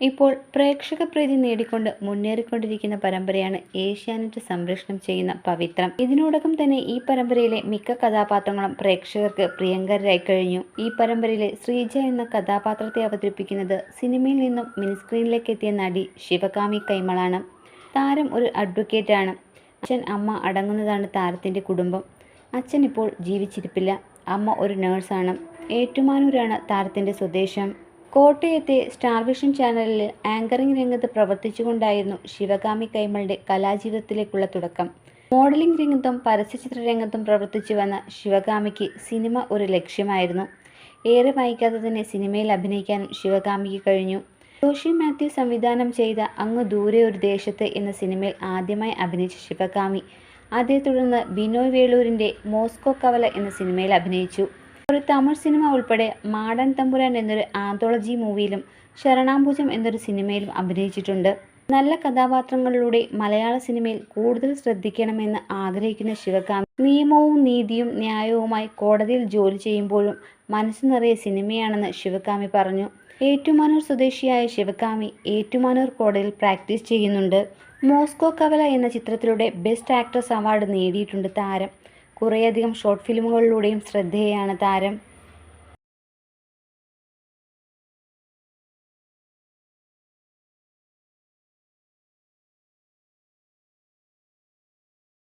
ഇപ്പോൾ പ്രേക്ഷക പ്രീതി നേടിക്കൊണ്ട് മുന്നേറിക്കൊണ്ടിരിക്കുന്ന പരമ്പരയാണ് ഏഷ്യാനെറ്റ് സംരക്ഷണം ചെയ്യുന്ന പവിത്രം. ഇതിനോടകം തന്നെ ഈ പരമ്പരയിലെ മിക്ക കഥാപാത്രങ്ങളും പ്രേക്ഷകർക്ക് പ്രിയങ്കരായി കഴിഞ്ഞു. ഈ പരമ്പരയിലെ ശ്രീജ എന്ന കഥാപാത്രത്തെ അവതരിപ്പിക്കുന്നത് സിനിമയിൽ നിന്നും മിനിസ്ക്രീനിലേക്ക് എത്തിയ നടി ശിവകാമി കൈമളാണ്. താരം ഒരു അഡ്വക്കേറ്റാണ്. അച്ഛൻ അമ്മ അടങ്ങുന്നതാണ് താരത്തിന്റെ കുടുംബം. അച്ഛൻ ഇപ്പോൾ ജീവിച്ചിരിപ്പില്ല. അമ്മ ഒരു നേഴ്സാണ്. ഏറ്റുമാനൂരാണ് താരത്തിന്റെ സ്വദേശം. കോട്ടയത്തെ സ്റ്റാർവിഷൻ ചാനലിൽ ആങ്കറിംഗ് രംഗത്ത് പ്രവർത്തിച്ചുകൊണ്ടായിരുന്നു ശിവകാമി കൈമളുടെ കലാജീവിതത്തിലേക്കുള്ള തുടക്കം. മോഡലിംഗ് രംഗത്തും പരസ്യചിത്ര രംഗത്തും പ്രവർത്തിച്ചു വന്ന ശിവകാമിക്ക് സിനിമ ഒരു ലക്ഷ്യമായിരുന്നു. ഏറെ വൈകാതെ തന്നെ സിനിമയിൽ അഭിനയിക്കാനും ശിവകാമിക്ക് കഴിഞ്ഞു. ജോഷി മാത്യു സംവിധാനം ചെയ്ത അങ്ങ് ദൂരെ ഒരു ദേശത്ത് എന്ന സിനിമയിൽ ആദ്യമായി അഭിനയിച്ച ശിവകാമി അതേ തുടർന്ന് ബിനോയ് വേളൂരിന്റെ മോസ്കോ കവല എന്ന സിനിമയിൽ അഭിനയിച്ചു. ഒരു തമിഴ് സിനിമ ഉൾപ്പെടെ മാടൻ തമ്പുരാൻ എന്നൊരു ആന്തോളജി മൂവിയിലും ശരണാംബുജം എന്നൊരു സിനിമയിലും അഭിനയിച്ചിട്ടുണ്ട്. നല്ല കഥാപാത്രങ്ങളിലൂടെ മലയാള സിനിമയിൽ കൂടുതൽ ശ്രദ്ധിക്കണമെന്ന് ആഗ്രഹിക്കുന്ന ശിവകാമി നിയമവും നീതിയും ന്യായവുമായി കോടതിയിൽ ജോലി ചെയ്യുമ്പോഴും മനസ്സ് നിറയെ സിനിമയാണെന്ന് ശിവകാമി പറഞ്ഞു. ഏറ്റുമാനൂർ സ്വദേശിയായ ശിവകാമി ഏറ്റുമാനൂർ കോടതിയിൽ പ്രാക്ടീസ് ചെയ്യുന്നുണ്ട്. മോസ്കോ കവല എന്ന ചിത്രത്തിലൂടെ ബെസ്റ്റ് ആക്ട്രസ് അവാർഡ് നേടിയിട്ടുണ്ട് താരം. കുറേയധികം ഷോർട്ട് ഫിലിമുകളിലൂടെയും ശ്രദ്ധേയയാണ് താരം.